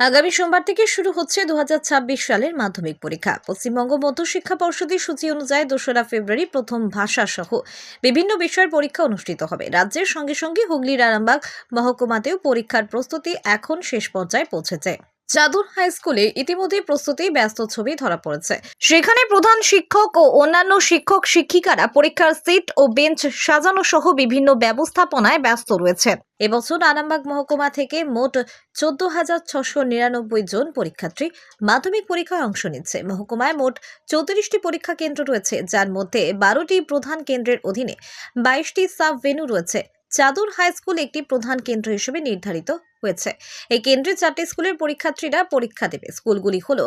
আগামী সোমবার থেকে শুরু হচ্ছে দু হাজার ছাব্বিশ সালের মাধ্যমিক পরীক্ষা। পশ্চিমবঙ্গ মধ্যশিক্ষা পর্ষদের সূচি অনুযায়ী দোসরা ফেব্রুয়ারি প্রথম ভাষা সহ বিভিন্ন বিষয়ের পরীক্ষা অনুষ্ঠিত হবে। রাজ্যের সঙ্গে সঙ্গে হুগলির আরামবাগ মহকুমাতেও পরীক্ষার প্রস্তুতি এখন শেষ পর্যায়ে পৌঁছেছে। চাদুর হাই স্কুলে ইতিমধ্যে প্রস্তুতি ব্যস্ত ছবি ধরা পড়েছে। সেখানে প্রধান শিক্ষক ও অন্যান্য শিক্ষক শিক্ষিকারা পরীক্ষার সিট ও বেঞ্চ সাজানো সহ বিভিন্ন ব্যবস্থাপনায় ব্যস্ত রয়েছেন এবছর আরামবাগ মহকুমা থেকে মোট চোদ্দ হাজার ছশো নিরানব্বই জন পরীক্ষার্থী মাধ্যমিক পরীক্ষায় অংশ নিচ্ছে। মহকুমায় মোট চৌত্রিশটি পরীক্ষা কেন্দ্র রয়েছে, যার মধ্যে বারোটি প্রধান কেন্দ্রের অধীনে বাইশটি সাব ভেন্যু রয়েছে। চাদুর হাই স্কুল একটি প্রধান কেন্দ্র হিসেবে নির্ধারিত হয়েছে। এই কেন্দ্রে চারটি স্কুলের পরীক্ষার্থীরা পরীক্ষা দেবে। স্কুলগুলি হল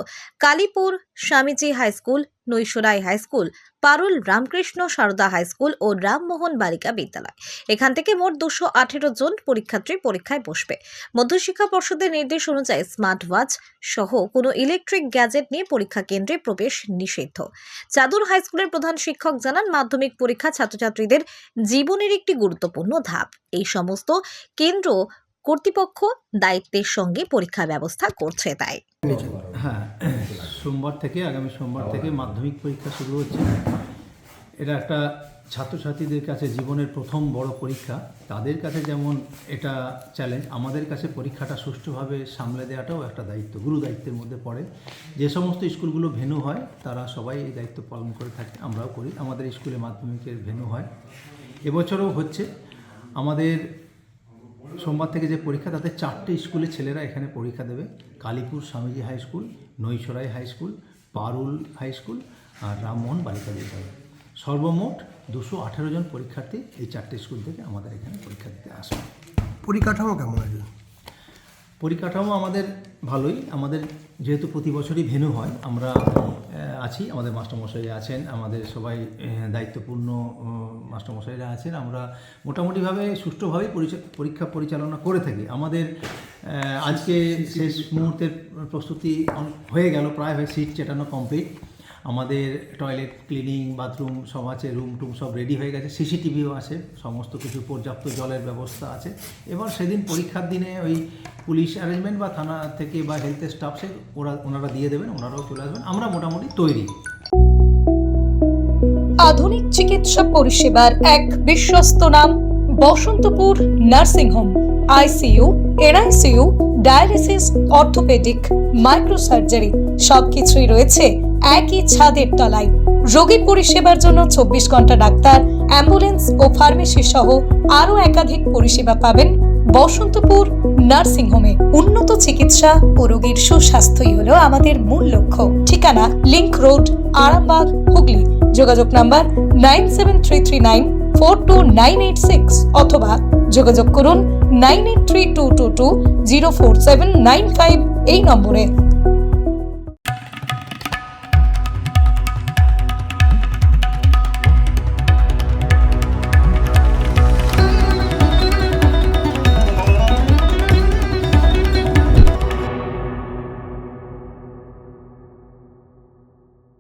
Kalipur Swamiji high school Naisarai high school, Parul Ramakrishna Sarada high school ও রামমোহন বালিকা বিদ্যালয়। এখান থেকে মোট দুশো আঠেরো জন পরীক্ষার্থী পরীক্ষায় বসবে। মধ্যশিক্ষা পর্ষদের নির্দেশ অনুযায়ী স্মার্ট ওয়াচ সহ কোনো ইলেকট্রিক গ্যাজেট নিয়ে পরীক্ষা কেন্দ্রে প্রবেশ নিষিদ্ধ। চাদুর হাই স্কুলের প্রধান শিক্ষক জানান, মাধ্যমিক পরীক্ষা ছাত্রছাত্রীদের জীবনের একটি গুরুত্বপূর্ণ ধাপ। এই সমস্ত কেন্দ্র কর্তৃপক্ষ দায়িত্বের সঙ্গে পরীক্ষা ব্যবস্থা করছে তাই। হ্যাঁ সোমবার থেকে, আগামী সোমবার থেকে মাধ্যমিক পরীক্ষা শুরু হচ্ছে। এটা একটা ছাত্রছাত্রীদের কাছে জীবনের প্রথম বড় পরীক্ষা। তাদের কাছে যেমন এটা চ্যালেঞ্জ আমাদের কাছে পরীক্ষাটা সুষ্ঠুভাবে সামলে দেওয়াটাও একটা দায়িত্ব, গুরু দায়িত্বের মধ্যে পড়ে। যে সমস্ত স্কুলগুলো ভেনু হয়, তারা সবাই এই দায়িত্ব পালন করে থাকে, আমরাও করি। আমাদের স্কুলে মাধ্যমিকের ভেনু হয়। এবছরও হচ্ছে। আমাদের সোমবার থেকে যে পরীক্ষা তাতে চারটে স্কুলের ছেলেরা এখানে পরীক্ষা দেবে। Kalipur Swamiji high school Naisarai high school Parul high school আর রামমোহন বালিকা বিদ্যালয়। সর্বমোট দুশো আঠেরো জন পরীক্ষার্থী এই চারটে স্কুল থেকে আমাদের এখানে পরীক্ষা দিতে আসবে। পরিকাঠামো কেমন আছে? পরিকাঠামো আমাদের ভালোই। আমাদের যেহেতু প্রতি বছরই ভেনু হয় আমরা আছি, আমাদের মাস্টারমশাইরা আছেন, আমাদের সবাই দায়িত্বপূর্ণ মাস্টারমশাইরা আছেন। আমরা মোটামুটিভাবে সুষ্ঠুভাবেই পরীক্ষা পরিচালনা করে থাকি। আমাদের আজকে শেষ মুহূর্তের প্রস্তুতি হয়ে গেল, প্রায় হয়ে সিট চেটানো কমপ্লিট। আমাদের টয়লেট ক্লিনিং, বাথরুম সব আছে, রুম টুম সব রেডি হয়ে গেছে, সিসিটিভিও আছে, সমস্ত কিছু পর্যাপ্ত জলের ব্যবস্থা আছে। এবার সেদিন পরীক্ষার দিনে ওই পুলিশ অ্যারেঞ্জমেন্ট বা থানা থেকে বা হেলথের স্টাফ সে ওরা, ওনারা দিয়ে দেবেন, ওনারাও চলে আসবেন। আমরা মোটামুটি তৈরি। আধুনিক চিকিৎসা পরিষেবার এক বিশ্বস্ত নাম, Basantapur nursing home ICU NICU dialysis orthopaedic microsurgery সবকিছুই রয়েছে একই ছাদের তলায়। রোগী পরিষেবার জন্য চব্বিশ ঘণ্টা ডাক্তার অ্যাম্বুলেন্স ও ফার্মেসি সহ আরও একাধিক পরিষেবা পাবেন বসন্তপুর নার্সিংহোমে উন্নত চিকিৎসা ও রোগীর সুস্বাস্থ্যই হলো আমাদের মূল লক্ষ্য। ঠিকানা লিংক রোড, আরামবাগ, হুগলি। যোগাযোগ number nine seven three three nine four two nine eight six অথবা যোগাযোগ করুন nine eight three two two two zero four seven nine five এই নম্বরে।